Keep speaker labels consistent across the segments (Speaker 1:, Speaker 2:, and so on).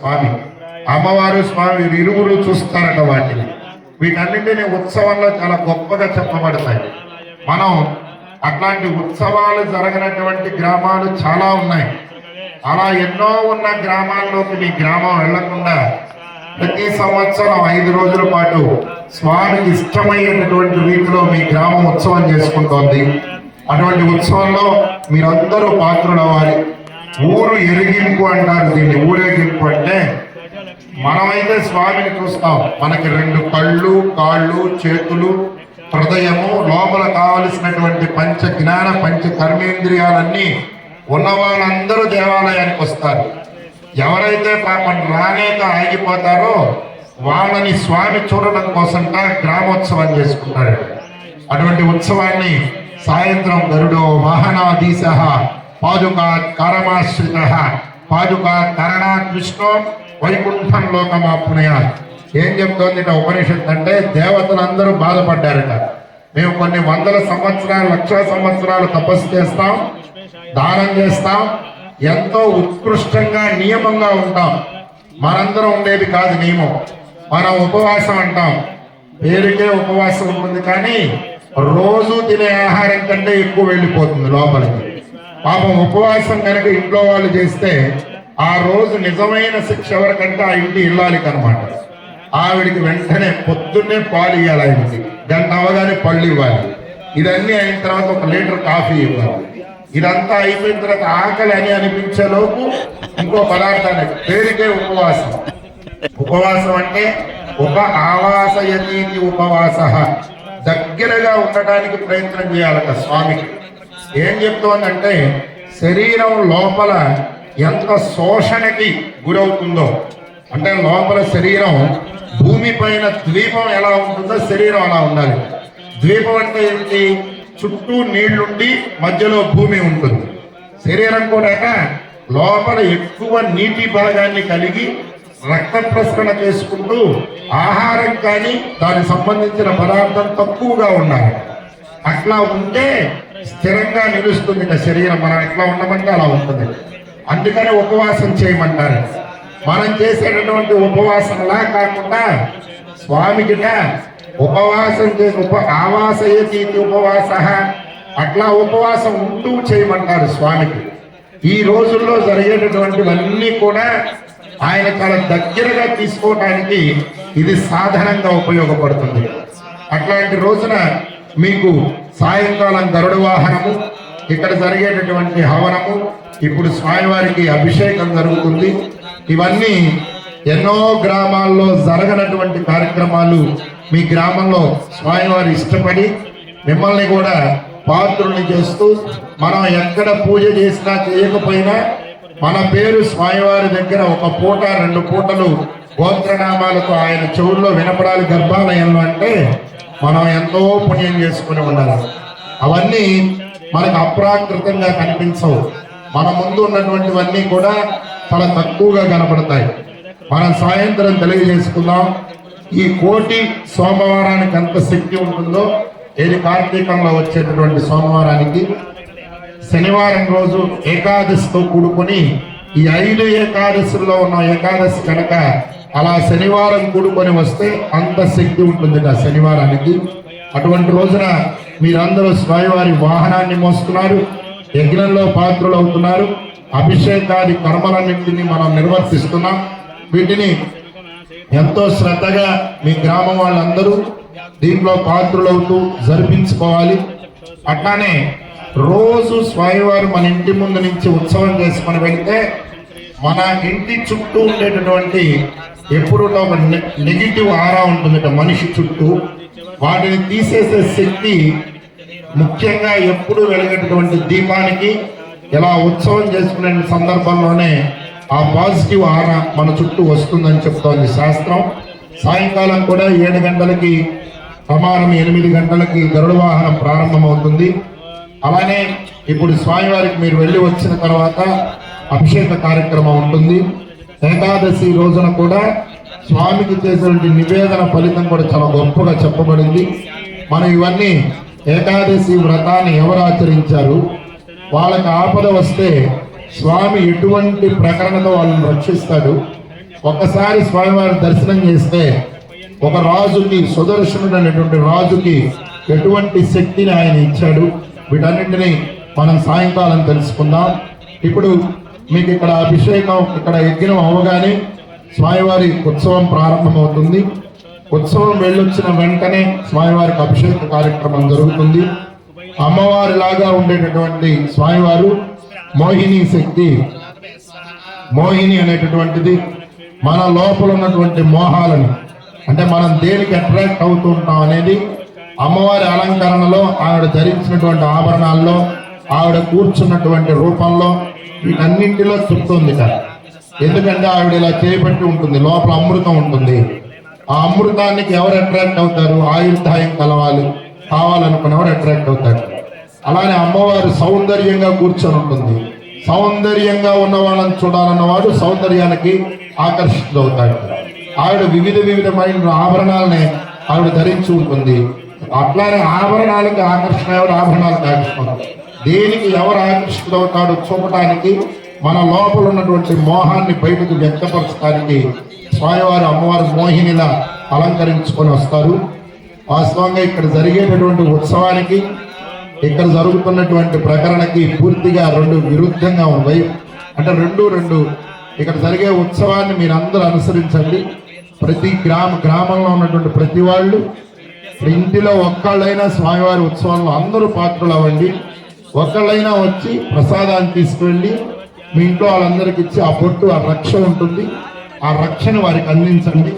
Speaker 1: స్వామి. అమ్మవారు స్వామి ఇరువురు చూస్తారట వాటిని. వీటన్నింటినీ ఉత్సవంలో చాలా గొప్పగా చెప్పబడతాయి. మనం అట్లాంటి ఉత్సవాలు జరగనటువంటి గ్రామాలు చాలా ఉన్నాయి. అలా ఎన్నో ఉన్న గ్రామాల్లోకి మీ గ్రామం వెళ్ళకుండా ప్రతి సంవత్సరం ఐదు రోజుల పాటు స్వామికి ఇష్టమైనటువంటి రీతిలో మీ గ్రామం ఉత్సవం చేసుకుంటోంది. అటువంటి ఉత్సవంలో మీరందరూ పాత్రులవ్వాలి. ఊరు ఎరిగింపు అంటారు దీన్ని. ఊరేగింపు అంటే మనమైతే స్వామిని చూస్తాం. మనకి రెండు కళ్ళు కాళ్ళు చేతులు హృదయము లోపల కావలసినటువంటి పంచ జ్ఞాన పంచ కర్మేంద్రియాలన్నీ ఉన్న వాళ్ళందరూ దేవాలయానికి వస్తారు. ఎవరైతే పాపం రానేక ఆగిపోతారో వాళ్ళని స్వామి చూడడం కోసంట గ్రామోత్సవం చేసుకుంటారు. అటువంటి ఉత్సవాన్ని సాయంత్రం గరుడో వాహనాధీశ పాదుకా కరమాశ్రిత. పాదుకా కరణాత్ కృష్ణ వైకుంఠం లోకమాపునయ ఏం చెప్తోంది ఇట ఉపనిషత్ అంటే దేవతలందరూ బాధపడ్డారట. మేము కొన్ని వందల సంవత్సరాలు లక్షల సంవత్సరాలు తపస్సు చేస్తాం దానం చేస్తాం ఎంతో ఉత్కృష్టంగా నియమంగా ఉంటాం. మనందరం ఉండేది కాదు నియమం. మనం ఉపవాసం అంటాం. పేరుకే ఉపవాసం ఉంటుంది కానీ రోజు తినే ఆహారం కంటే ఎక్కువ వెళ్ళిపోతుంది లోపలికి. పాపం ఉపవాసం కనుక ఇంట్లో వాళ్ళు చేస్తే ఆ రోజు నిజమైన శిక్ష ఎవరికంటే ఆ ఇంటి ఇల్లాలికి అనమాట ఆవిడికి వెంటనే పొద్దున్నే పాలు ఇవ్వాలి ఆయనకి గంట అవగానే పళ్ళు ఇవ్వాలి. ఇదన్నీ అయిన తర్వాత ఒక లీటర్ కాఫీ ఇవ్వాలి. ఇదంతా అయిపోయిన తర్వాత ఆకలి అని అనిపించేలోపు ఇంకో పదార్థాన్ని పేరుకే ఉపవాసం. ఉపవాసం అంటే ఉప ఆవాసయతీతి ఉపవాస. దగ్గరగా ఉండటానికి ప్రయత్నం చేయాలట స్వామికి. ఏం చెప్తోందంటే శరీరం లోపల ఎంత శోషణకి గురవుతుందో అంటే లోపల శరీరం భూమి పైన ద్వీపం ఎలా ఉంటుందో శరీరం అలా ఉండాలి. ద్వీపం అంటే ఏంటి? చుట్టూ నీళ్ళుండి మధ్యలో భూమి ఉంటుంది. శరీరం కూడా లోపల ఎక్కువ నీటి భాగాన్ని కలిగి రక్త ప్రసరణ చేసుకుంటూ ఆహారం కానీ దానికి సంబంధించిన పదార్థం తక్కువగా ఉండాలి. అట్లా ఉంటే స్థిరంగా నిలుస్తుంది ఇంకా శరీరం. మనం ఎట్లా ఉండమంటే అలా ఉంటుంది. అందుకనే ఉపవాసం చేయమంటారు. మనం చేసేటటువంటి ఉపవాసంలా కాకుండా స్వామికిట ఉపవాసం చేసి ఉప ఆవాసయతి ఉపవాస అట్లా ఉపవాసం ఉంటూ చేయమంటారు స్వామికి. ఈ రోజుల్లో జరిగేటటువంటివన్నీ కూడా ఆయన చాలా దగ్గరగా తీసుకోవడానికి ఇది సాధనంగా ఉపయోగపడుతుంది. అట్లాంటి రోజున మీకు సాయంకాలం గరుడ వాహనము. ఇక్కడ జరిగేటటువంటి హవనము. ఇప్పుడు స్వామివారికి అభిషేకం జరుగుతుంది. ఇవన్నీ ఎన్నో గ్రామాల్లో జరగనటువంటి కార్యక్రమాలు మీ గ్రామంలో స్వామివారు ఇష్టపడి మిమ్మల్ని కూడా పాత్రుల్ని చేస్తూ మనం ఎక్కడ పూజ చేసినా చేయకపోయినా మన పేరు స్వామివారి దగ్గర ఒక పూట రెండు పూటలు గోత్రనామాలతో ఆయన చెవుల్లో వినపడాలి గర్భాలయంలో అంటే మనం ఎంతో పుణ్యం చేసుకుని ఉండాలి? అవన్నీ మనకు అప్రాకృతంగా కనిపించవు. మన ముందు ఉన్నటువంటివన్నీ కూడా చాలా తక్కువగా కనపడతాయి. మనం సాయంత్రం తెలియజేసుకుందాం. ఈ కోటి సోమవారానికి ఎంత శక్తి ఉంటుందో ఏది కార్తీకంలో వచ్చేటటువంటి సోమవారానికి? శనివారం రోజు ఏకాదశితో కూడుకొని ఈ ఐదు ఏకాదశుల్లో ఉన్న ఏకాదశి కనుక అలా శనివారం కూడుకొని వస్తే అంత శక్తి ఉంటుంది ఆ శనివారానికి. అటువంటి రోజున మీరందరూ స్వామివారి వాహనాన్ని మోస్తున్నారు యజ్ఞంలో పాత్రలు అవుతున్నారు అభిషేకాది కర్మలన్నింటినీ మనం నిర్వర్తిస్తున్నాం. వీటిని ఎంతో శ్రద్ధగా మీ గ్రామం వాళ్ళందరూ దీంట్లో పాత్రులవుతూ జరిపించుకోవాలి. అట్లానే రోజు స్వామివారు మన ఇంటి ముందు నుంచి ఉత్సవం చేసుకొని వెళ్తే మన ఇంటి చుట్టూ ఉండేటటువంటి ఎప్పుడు ఒక నెగిటివ్ ఆరా ఉంటుందట మనిషి చుట్టూ. వాటిని తీసేసే శక్తి ముఖ్యంగా ఎప్పుడు వెలిగేటటువంటి దీపానికి ఇలా ఉత్సవం చేసుకునే సందర్భంలోనే ఆ పాజిటివ్ ఆరా మన చుట్టూ వస్తుందని చెప్తోంది శాస్త్రం. సాయంకాలం కూడా ఏడు గంటలకి ప్రమాణం ఎనిమిది గంటలకి గరుడ వాహనం ప్రారంభమవుతుంది. అలానే ఇప్పుడు స్వామివారికి మీరు వెళ్ళి వచ్చిన తర్వాత అభిషేక కార్యక్రమం ఉంటుంది. ఏకాదశి రోజున కూడా స్వామికి చేసినటువంటి నివేదన ఫలితం కూడా చాలా గొప్పగా చెప్పబడింది. మనం ఇవన్నీ ఏకాదశి వ్రతాన్ని ఎవరు ఆచరించారు? వాళ్ళకి ఆపద వస్తే స్వామి ఎటువంటి ప్రకరణతో వాళ్ళని రక్షిస్తాడు? ఒకసారి స్వామివారి దర్శనం చేస్తే ఒక రాజుకి సుదర్శనుడు అనేటువంటి రాజుకి ఎటువంటి శక్తిని ఆయన ఇచ్చాడు? వీటన్నింటినీ మనం సాయంకాలం తెలుసుకుందాం. ఇప్పుడు మీకు ఇక్కడ అభిషేకం ఇక్కడ యజ్ఞం అవ్వగానే స్వామివారి ఉత్సవం ప్రారంభమవుతుంది. ఉత్సవం వెళ్ళొచ్చిన వెంటనే స్వామివారికి అభిషేక కార్యక్రమం జరుగుతుంది. అమ్మవారి లాగా ఉండేటటువంటి స్వామివారు మోహిని శక్తి. మోహిని అనేటటువంటిది మన లోపల ఉన్నటువంటి మోహాలను అంటే మనం దేనికి అట్రాక్ట్ అవుతూ ఉంటాం అనేది అమ్మవారి అలంకరణలో ఆవిడ ధరించినటువంటి ఆభరణాల్లో ఆవిడ కూర్చున్నటువంటి రూపంలో వీటన్నింటిలో ఉంది కదా ఎందుకంటే ఆవిడ ఇలా చేయబట్టి ఉంటుంది లోపల అమృతం ఉంటుంది. ఆ అమృతానికి ఎవరు అట్రాక్ట్ అవుతారు? ఆయుర్దాయం కలవాలి కావాలనుకున్న ఎవరు అట్రాక్ట్ అవుతారు? అలానే అమ్మవారు సౌందర్యంగా కూర్చొని ఉంటుంది. సౌందర్యంగా ఉన్న వాళ్ళని చూడాలన్నవాడు సౌందర్యానికి ఆకర్షితులవుతాడు. ఆవిడ వివిధ వివిధమైన ఆభరణాలనే ఆవిడ ధరించి ఉంటుంది. అట్లానే ఆభరణాలకు ఆకర్షణ ఎవరు? ఆభరణాలకు ఆకర్షణ దేనికి ఎవరు ఆకర్షితులవుతాడో చూపటానికి మన లోపల ఉన్నటువంటి మోహాన్ని బయటకు వ్యక్తపరచడానికి స్వామివారు అమ్మవారు మోహినిలా అలంకరించుకొని వస్తారు. వాస్తవంగా ఇక్కడ జరిగేటటువంటి ఉత్సవానికి ఇక్కడ జరుగుతున్నటువంటి ప్రకరణకి పూర్తిగా రెండు విరుద్ధంగా ఉన్నాయి. అంటే రెండు రెండు. ఇక్కడ జరిగే ఉత్సవాన్ని మీరు అందరూ అనుసరించండి. ప్రతి గ్రామ గ్రామంలో ఉన్నటువంటి ప్రతి వాళ్ళు ఇంటిలో ఒక్కళ్ళైనా స్వామివారి ఉత్సవంలో అందరూ పాత్రలు అవ్వండి. ఒకళ్ళైనా వచ్చి ప్రసాదాన్ని తీసుకువెళ్ళి మీ ఇంట్లో వాళ్ళందరికీ ఇచ్చి ఆ పొట్టు ఆ రక్ష ఉంటుంది. ఆ రక్షను వారికి అందించండి.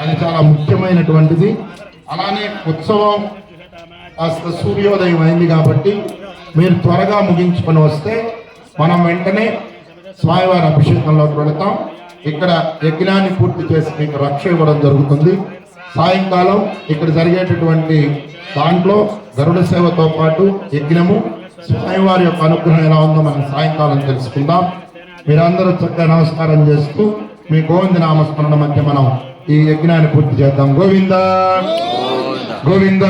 Speaker 1: అది చాలా ముఖ్యమైనటువంటిది. అలానే ఉత్సవం కాస్త సూర్యోదయం అయింది కాబట్టి మీరు త్వరగా ముగించుకొని వస్తే మనం వెంటనే స్వామివారి అభిషేకంలోకి వెళతాం. ఇక్కడ యజ్ఞాన్ని పూర్తి చేసి మీకు రక్ష ఇవ్వడం జరుగుతుంది. సాయంకాలం ఇక్కడ జరిగేటటువంటి దాంట్లో గరుడ సేవతో పాటు యజ్ఞము స్వామివారి యొక్క అనుగ్రహం ఎలా ఉందో మనం సాయంకాలం తెలుసుకుందాం. మీరందరూ చక్కగా నమస్కారం చేస్తూ మీ గోవింద నామస్మరణ మధ్య మనం ఈ యజ్ఞాన్ని పూర్తి చేద్దాం. గోవింద! గోవింద!